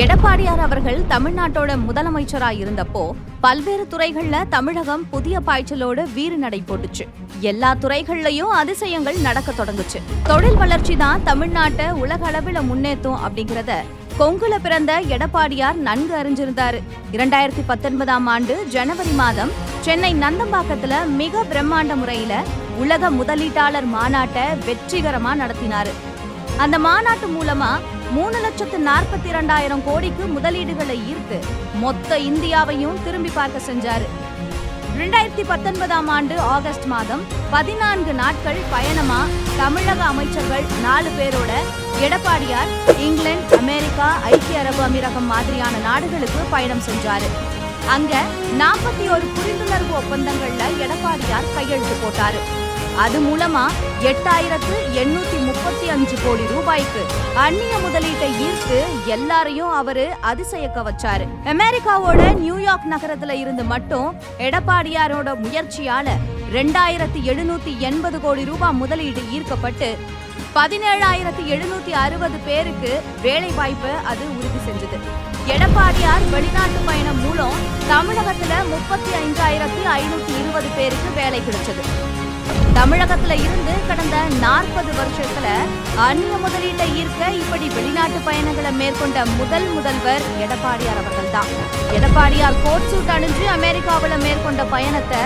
எடப்பாடியார் அவர்கள் தமிழ்நாட்டோட முதலமைச்சரா இருந்தப்போ பல்வேறு துறைகள்ல தமிழகம் புதிய பாய்ச்சலோட வீறு நடை போட்டுச்சு. எல்லா துறைகள்லயும் அதிசயங்கள் நடக்க தொடங்குச்சு. தொழில் வளர்ச்சி தான் தமிழ்நாட்டை உலக அளவில் முன்னேற்றும் அப்படிங்கறத கொங்குல பிறந்த எடப்பாடியார் நன்கு அறிஞ்சிருந்தாரு. இரண்டாயிரத்தி பத்தொன்பதாம் ஆண்டு ஜனவரி மாதம் சென்னை நந்தம்பாக்கத்துல மிக பிரம்மாண்ட முறையில உலக முதலீட்டாளர் மாநாட்டை வெற்றிகரமா நடத்தினாரு. அந்த மாநாட்டு மூலமா மூணு லட்சத்து நாற்பத்தி இரண்டாயிரம் கோடிக்கு முதலீடுகளை ஈர்த்து மொத்த இந்தியாவையும் திரும்பி பார்க்க செஞ்சாரு. ரெண்டாயிரத்தி பத்தொன்பதாம் ஆண்டு ஆகஸ்ட் மாதம் பதினான்கு நாட்கள் பயணமா தமிழக அமைச்சர்கள் நாலு பேரோட எடப்பாடியார் இங்கிலாந்து அமெரிக்கா ஐக்கிய அரபு அமீரகம் மாதிரியான நாடுகளுக்கு பயணம் செஞ்சாரு. அங்க நாற்பத்தி ஒரு புரிந்துணர்வு ஒப்பந்தங்கள்ல எடப்பாடியார் கையெழுத்து போட்டாரு. அது மூலமா எட்டாயிரத்து எண்ணூத்தி முப்பத்தி அஞ்சு கோடி ரூபாய்க்கு அந்நிய முதலீட்டை ஈர்த்து எல்லாரையும் அவரு அதிசயக்க வச்சாரு. அமெரிக்காவோட நியூயார்க் நகரத்துல இருந்து மட்டும் எடப்பாடியாரோட முயற்சியால ரெண்டாயிரத்தி எழுநூத்தி எண்பது கோடி ரூபாய் முதலீடு ஈர்க்கப்பட்டு பதினேழாயிரத்தி எழுநூத்தி அறுபது பேருக்கு வேலை வாய்ப்பு அது உறுதி செஞ்சது. எடப்பாடியார் வெளிநாட்டு பயணம் மூலம் தமிழகத்துல முப்பத்தி ஐந்தாயிரத்தி ஐநூத்தி இருபது பேருக்கு வேலை கிடைச்சது. தமிழகத்துல இருந்து கடந்த நாற்பது வருஷத்துல அந்நிய முதலீட்டை ஈர்க்க இப்படி வெளிநாட்டு பயணங்களை மேற்கொண்ட முதல் முதல்வர் எடப்பாடியார் அவர்கள் தான் எடப்பாடியார் கோட் சூட் அணிஞ்சு அமெரிக்காவில் மேற்கொண்ட பயணத்தை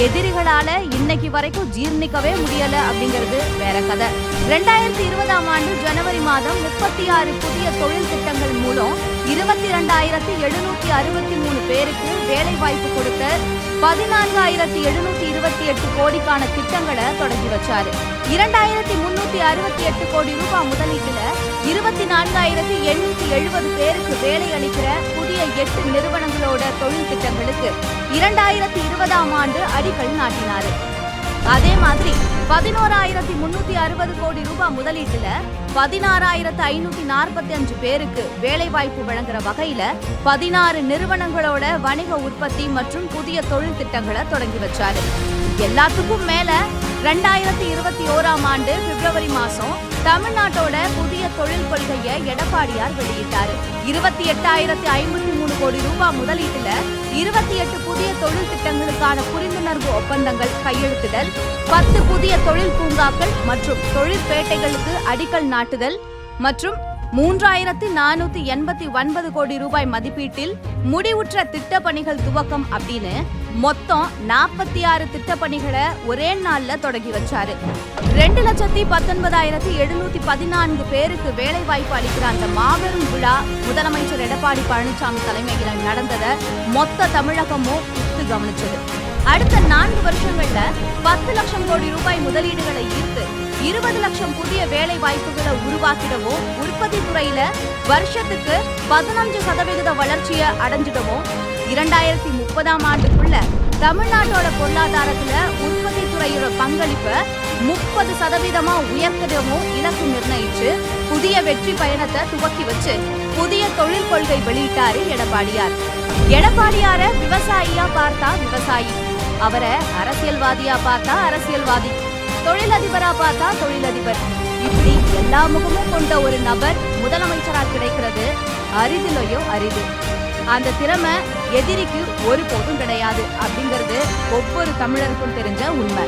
எதிரிகளால இன்னைக்கு வரைக்கும் ஜீர்ணிக்கவே முடியல அப்படிங்கிறது வேற கதை. ரெண்டாயிரத்தி இருபதாம் ஆண்டு ஜனவரி மாதம் முப்பத்தி ஆறு புதிய தொழில் திட்டங்கள் மூலம் இருபத்தி இரண்டாயிரத்தி எழுநூத்தி அறுபத்தி மூணு பேருக்கு வேலை வாய்ப்பு கொடுத்த பதினான்காயிரத்தி எழுநூத்தி இருபத்தி எட்டு கோடிக்கான திட்டங்களை தொடங்கி வச்சாரு. இரண்டாயிரத்தி முன்னூத்தி அறுபத்தி எட்டு கோடி ரூபாய் முதலீட்டுல இருபத்தி நான்காயிரத்தி எண்ணூத்தி எழுபது பேருக்கு வேலை அளிக்கிற புதிய எட்டு நிறுவனங்களோட தொழில் திட்டங்களுக்கு இரண்டாயிரத்தி இருபதாம் ஆண்டு அடிக்கல் நாட்டினாரு. அதே மாதிரி பதினோராயிரத்தி முன்னூத்தி அறுபது கோடி ரூபாய் முதலீட்டுல பதினாறாயிரத்து ஐநூத்தி நாற்பத்தி அஞ்சு பேருக்கு வேலைவாய்ப்பு வழங்குற வகையில பதினாறு நிறுவனங்களோட வணிக உற்பத்தி மற்றும் புதிய தொழில் திட்டங்களை தொடங்கி வச்சாரு. எல்லாத்துக்கும் மேல ரெண்டாயிரத்தி இருபத்தி ஓராம் ஆண்டு பிப்ரவரி மாசம் தமிழ்நாட்டோட புதிய தொழில் கொள்கையை எடப்பாடியார் வெளியிட்டாரு. இருபத்தி எட்டாயிரத்தி ஐம்பத்தி மூணு கோடி ரூபாய் முதலீட்டுல இருபத்தி எட்டு புதிய தொழில் திட்டங்களுக்கான புரிந்துணர்வு ஒப்பந்தங்கள் கையெழுத்திடல் பத்து புதிய தொழில் பூங்காக்கள் மற்றும் தொழிற்பேட்டைகளுக்கு அடிக்கல் நாட்டுதல் மற்றும் மூன்றாயிரத்தி நானூத்தி எண்பத்தி ஒன்பது கோடி ரூபாய் மதிப்பீட்டில் முடிவுற்ற திட்டப்பணிகள் துவக்கம் அப்படின்னு மொத்தம் நாற்பத்தி ஆறு திட்டப்பணிகளை ஒரே நாள்ல தொடங்கி வச்சாரு. ரெண்டு லட்சத்தி பத்தொன்பதாயிரத்தி எழுநூத்தி பதினான்கு பேருக்கு வேலை வாய்ப்பு அளிக்கிற அந்த மாபெரும் விழா முதலமைச்சர் எடப்பாடி பழனிசாமி தலைமையில் நடந்ததை மொத்த தமிழகமும் கவனிச்சது. அடுத்த நான்கு வருஷங்கள்ல பத்து லட்சம் கோடி ரூபாய் முதலீடுகளை ஈர்த்து இருபது லட்சம் புதிய வேலை வாய்ப்புகளை உருவாக்கிடவும் உற்பத்தி துறையில வருஷத்துக்கு பதினஞ்சு சதவிகித வளர்ச்சியை அடைஞ்சிடவும் இரண்டாயிரத்தி முப்பதாம் ஆண்டுக்குள்ள தமிழ்நாட்டோட பொருளாதாரத்துல உற்பத்தி துறையோட பங்களிப்பை முப்பது சதவீதமா உயர்த்திடவும் இலக்கு நிர்ணயிச்சு புதிய வெற்றி பயணத்தை துவக்கி வச்சு புதிய தொழில் கொள்கை வெளியிட்டாரு எடப்பாடியார். எடப்பாடியார விவசாயியா பார்த்தா விவசாயி. அவரை அரசியல்வாதியா பார்த்தா அரசியல்வாதி தொழிலதிபரா பார்த்தா தொழிலதிபர். இப்படி எல்லா முகமும் கொண்ட ஒரு நபர் முதலமைச்சரா கிடைக்கிறது அரிதிலையோ அரிது. அந்த திறமை எதிரிக்கு ஒருபோதும் கிடையாது அப்படிங்கிறது ஒவ்வொரு தமிழருக்கும் தெரிஞ்ச உண்மை.